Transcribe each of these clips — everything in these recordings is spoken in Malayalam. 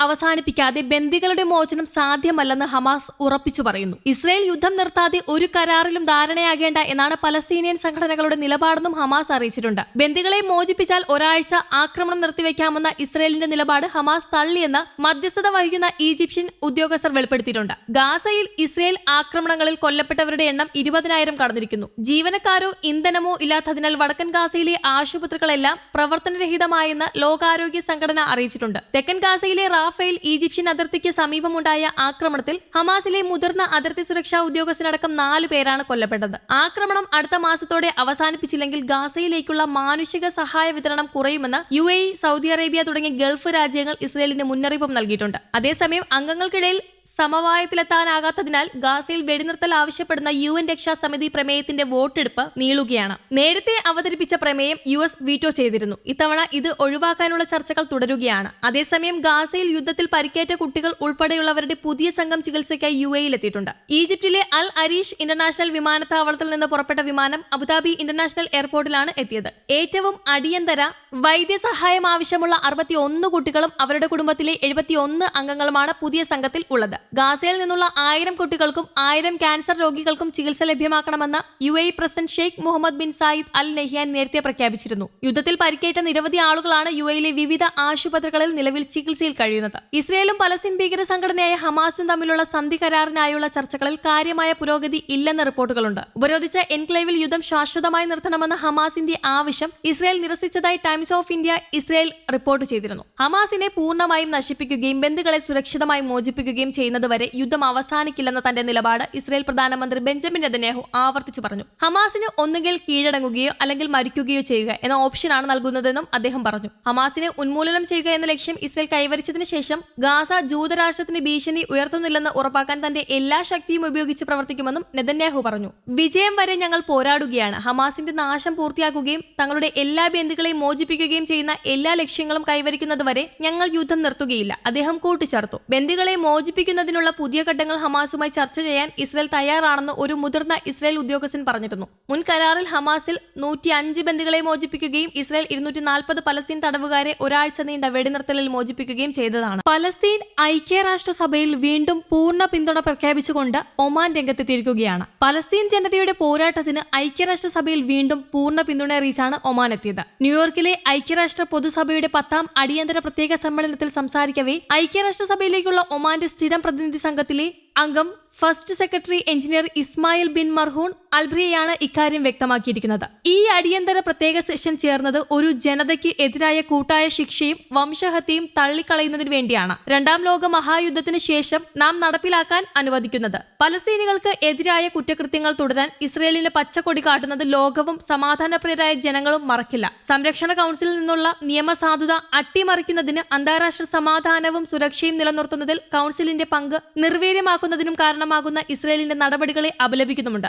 അവസാനിപ്പിക്കാതെ ബന്ദികളുടെ മോചനം സാധ്യമല്ലെന്ന് ഹമാസ് ഉറപ്പിച്ചു പറയുന്നു. ഇസ്രയേൽ യുദ്ധം നിർത്താതെ ഒരു കരാറിലും ധാരണയാകേണ്ട എന്നാണ് പലസ്തീനിയൻ സംഘടനകളുടെ നിലപാടെന്നും ഹമാസ് അറിയിച്ചിട്ടുണ്ട്. ബന്ദികളെ മോചിപ്പിച്ചാൽ ഒരാഴ്ച ആക്രമണം നിർത്തിവെക്കാമെന്ന ഇസ്രയേലിന്റെ നിലപാട് ഹമാസ് തള്ളിയെന്ന് മധ്യസ്ഥത വഹിക്കുന്ന ഈജിപ്ഷ്യൻ ഉദ്യോഗസ്ഥർ വെളിപ്പെടുത്തിയിട്ടുണ്ട്. ഗാസയിൽ ഇസ്രയേൽ ആക്രമണങ്ങളിൽ കൊല്ലപ്പെട്ടവരുടെ എണ്ണം ഇരുപതിനായിരം കടന്നിരിക്കുന്നു. ജീവനക്കാരോ ഇന്ധനമോ ഇല്ലാത്തതിനാൽ വടക്കൻ ഗാസയിലെ ആശുപത്രികളെല്ലാം പ്രവർത്തനരഹിതമായെന്ന് ലോകാരോഗ്യ സംഘടന അറിയിച്ചിട്ടുണ്ട്. തെക്കൻ ഗാസയിലെ റാഫേൽ ഈജിപ്ഷ്യൻ അതിർത്തിക്ക് സമീപമുണ്ടായ ആക്രമണത്തിൽ ഹമാസിലെ മുതിർന്ന അതിർത്തി സുരക്ഷാ ഉദ്യോഗസ്ഥനടക്കം നാല് പേരാണ് കൊല്ലപ്പെട്ടത്. ആക്രമണം അടുത്ത മാസത്തോടെ അവസാനിപ്പിച്ചില്ലെങ്കിൽ ഗാസയിലേക്കുള്ള മാനുഷിക സഹായ വിതരണം കുറയുമെന്ന് യു എ സൗദി അറേബ്യ തുടങ്ങിയ ഗൾഫ് രാജ്യങ്ങൾ ഇസ്രയേലിന് മുന്നറിയിപ്പും നൽകിയിട്ടുണ്ട്. അതേസമയം അംഗങ്ങൾക്കിടയിൽ സമവായത്തിലെത്താനാകാത്തതിനാൽ ഗാസയിൽ വെടിനിർത്തൽ ആവശ്യപ്പെടുന്ന യു എൻ രക്ഷാസമിതി പ്രമേയത്തിന്റെ വോട്ടെടുപ്പ് നീളുകയാണ്. നേരത്തെ അവതരിപ്പിച്ച പ്രമേയം യു എസ് വീറ്റോ ചെയ്തിരുന്നു. ഇത്തവണ ഇത് ഒഴിവാക്കാനുള്ള ചർച്ചകൾ തുടരുകയാണ്. അതേസമയം ഗാസയിൽ യുദ്ധത്തിൽ പരിക്കേറ്റ കുട്ടികൾ ഉൾപ്പെടെയുള്ളവരുടെ പുതിയ സംഘം ചികിത്സയ്ക്കായി യു എത്തിയിട്ടുണ്ട് ഈജിപ്തിലെ അൽ അരീഷ് ഇന്റർനാഷണൽ വിമാനത്താവളത്തിൽ നിന്ന് പുറപ്പെട്ട വിമാനം അബുദാബി ഇന്റർനാഷണൽ എയർപോർട്ടിലാണ് എത്തിയത്. ഏറ്റവും അടിയന്തര വൈദ്യസഹായം ആവശ്യമുള്ള അറുപത്തി ഒന്ന് കുട്ടികളും അവരുടെ കുടുംബത്തിലെ എഴുപത്തി ഒന്ന് അംഗങ്ങളുമാണ് പുതിയ സംഘത്തിൽ ഉള്ളത്. ഗാസയിൽ നിന്നുള്ള ആയിരം കുട്ടികൾക്കും ആയിരം ക്യാൻസർ രോഗികൾക്കും ചികിത്സ ലഭ്യമാക്കണമെന്ന് U A president Sheikh Mohammed bin Zayed Al Nahyan നേരത്തെ പ്രഖ്യാപിച്ചിരുന്നു. യുദ്ധത്തിൽ പരിക്കേറ്റ നിരവധി ആളുകളാണ് യു എയിലെ വിവിധ ആശുപത്രികളിൽ നിലവിൽ ചികിത്സയിൽ കഴിയുന്നത്. ഇസ്രയേലും പലസ്തീൻ ഭീകര സംഘടനയായ ഹമാസും തമ്മിലുള്ള സന്ധി കരാറിനായുള്ള ചർച്ചകളിൽ കാര്യമായ പുരോഗതി ഇല്ലെന്ന റിപ്പോർട്ടുകളുണ്ട്. ഉപരോധിച്ച എൻക്ലേവിൽ യുദ്ധം ശാശ്വതമായി നിർത്തണമെന്ന ഹമാസിന്റെ ആവശ്യം Israel നിരസിച്ചതായി Times of India Israel report ചെയ്തിരുന്നു. ഹമാസിനെ പൂർണമായും നശിപ്പിക്കുകയും ബന്ധുക്കളെ സുരക്ഷിതമായി മോചിപ്പിക്കുകയും ചെയ്യുന്നതുവരെ യുദ്ധം അവസാനിക്കില്ലെന്ന തന്റെ നിലപാട് ഇസ്രയേൽ പ്രധാനമന്ത്രി ബെഞ്ചമിൻ നെതന്യാഹു ആവർത്തിച്ചു പറഞ്ഞു. ഹമാസിന് ഒന്നുകിൽ കീഴടങ്ങുകയോ അല്ലെങ്കിൽ മരിക്കുകയോ ചെയ്യുക എന്ന ഓപ്ഷനാണ് നൽകുന്നതെന്നും അദ്ദേഹം പറഞ്ഞു. ഹമാസിനെ ഉന്മൂലനം ചെയ്യുക എന്ന ലക്ഷ്യം ഇസ്രയേൽ കൈവരിച്ചതിന് ശേഷം ഗാസ ജൂതരാഷ്ട്രത്തിന് ഭീഷണി ഉയർത്തുന്നില്ലെന്ന് ഉറപ്പാക്കാൻ തന്റെ എല്ലാ ശക്തിയും ഉപയോഗിച്ച് പ്രവർത്തിക്കുമെന്നും നെതന്യാഹു പറഞ്ഞു. വിജയം വരെ ഞങ്ങൾ പോരാടുകയാണ്. ഹമാസിന്റെ നാശം പൂർത്തിയാക്കുകയും തങ്ങളുടെ എല്ലാ ബന്ധുക്കളെയും മോചിപ്പിക്കുകയും ചെയ്യുന്ന എല്ലാ ലക്ഷ്യങ്ങളും കൈവരിക്കുന്നതുവരെ ഞങ്ങൾ യുദ്ധം നിർത്തുകയില്ല. അദ്ദേഹം കൂട്ടിച്ചേർത്തു ബന്ദികളെ മോചിപ്പിക്കുന്നതിനുള്ള പുതിയ ഘട്ടങ്ങൾ ഹമാസുമായി ചർച്ച ചെയ്യാൻ ഇസ്രയേൽ തയ്യാറാണെന്ന് ഒരു മുതിർന്ന ഇസ്രയേൽ ഉദ്യോഗസ്ഥൻ പറഞ്ഞിരുന്നു. മുൻ കരാറിൽ ഹമാസിൽ നൂറ്റി അഞ്ച് ബന്ദികളെ മോചിപ്പിക്കുകയും ഇസ്രയേൽ ഇരുന്നൂറ്റി നാൽപ്പത് പലസ്തീൻ തടവുകാരെ ഒരാഴ്ച നീണ്ട വെടിനിർത്തലിൽ മോചിപ്പിക്കുകയും ചെയ്തതാണ്. പലസ്തീൻ ഐക്യരാഷ്ട്രസഭയിൽ വീണ്ടും പൂർണ പിന്തുണ പ്രഖ്യാപിച്ചുകൊണ്ട് ഒമാൻ രംഗത്തെത്തിയിരിക്കുകയാണ്. പലസ്തീൻ ജനതയുടെ പോരാട്ടത്തിന് ഐക്യരാഷ്ട്രസഭയിൽ വീണ്ടും പൂർണ പിന്തുണ അറിയിച്ചാണ് ഒമാൻ എത്തിയത്. ന്യൂയോർക്കിലെ ഐക്യരാഷ്ട്ര പൊതുസഭയുടെ പത്താം അടിയന്തര പ്രത്യേക സമ്മേളനത്തിൽ സംസാരിക്കവേ. ഐക്യരാഷ്ട്രസഭയിലേക്കുള്ള ഒമാന്റെ സ്ഥിരം പ്രതിനിധി സംഘത്തിലെ അംഗം first secretary engineer Ismail bin Marhoon അൽബ്രിയയാണ് ഇക്കാര്യം വ്യക്തമാക്കിയിരിക്കുന്നത്. ഈ അടിയന്തര പ്രത്യേക സെഷൻ ചേർന്നത് ഒരു ജനതയ്ക്ക് എതിരായ കൂട്ടായ ശിക്ഷയും വംശഹത്യയും തള്ളിക്കളയുന്നതിനു വേണ്ടിയാണ്. രണ്ടാം ലോക മഹായുദ്ധത്തിന് ശേഷം നാം നടപ്പിലാക്കാൻ അനുവദിക്കുന്നത്. പലസ്തീനികൾക്ക് എതിരായ കുറ്റകൃത്യങ്ങൾ തുടരാൻ ഇസ്രയേലിന് പച്ചക്കൊടി കാട്ടുന്നത് ലോകവും സമാധാനപ്രിയരായ ജനങ്ങളും മറക്കില്ല. സംരക്ഷണ കൗൺസിലിൽ നിന്നുള്ള നിയമസാധുത അട്ടിമറിക്കുന്നതിന് അന്താരാഷ്ട്ര സമാധാനവും സുരക്ഷയും നിലനിർത്തുന്നതിൽ കൗൺസിലിന്റെ പങ്ക് നിർവീര്യമാക്കുന്നതിനും കാരണമാകുന്ന ഇസ്രയേലിന്റെ നടപടികളെ അപലപിക്കുന്നുമുണ്ട്.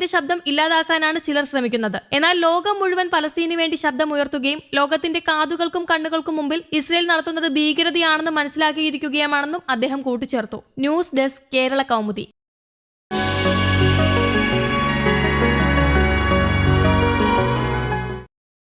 പലസ്തീന്റെ ശബ്ദം ഇല്ലാതാക്കാനാണ് ചിലർ ശ്രമിക്കുന്നത്. എന്നാൽ ലോകം മുഴുവൻ പലസ്തീനു വേണ്ടി ശബ്ദമുയർത്തുകയും ലോകത്തിന്റെ കാതുകൾക്കും കണ്ണുകൾക്കും മുമ്പിൽ ഇസ്രയേൽ നടത്തുന്നത് ഭീകരതയാണെന്ന് മനസ്സിലാക്കിയിരിക്കുകയാണെന്നും അദ്ദേഹം കൂട്ടിച്ചേർത്തു. News desk Kerala Kaumudi.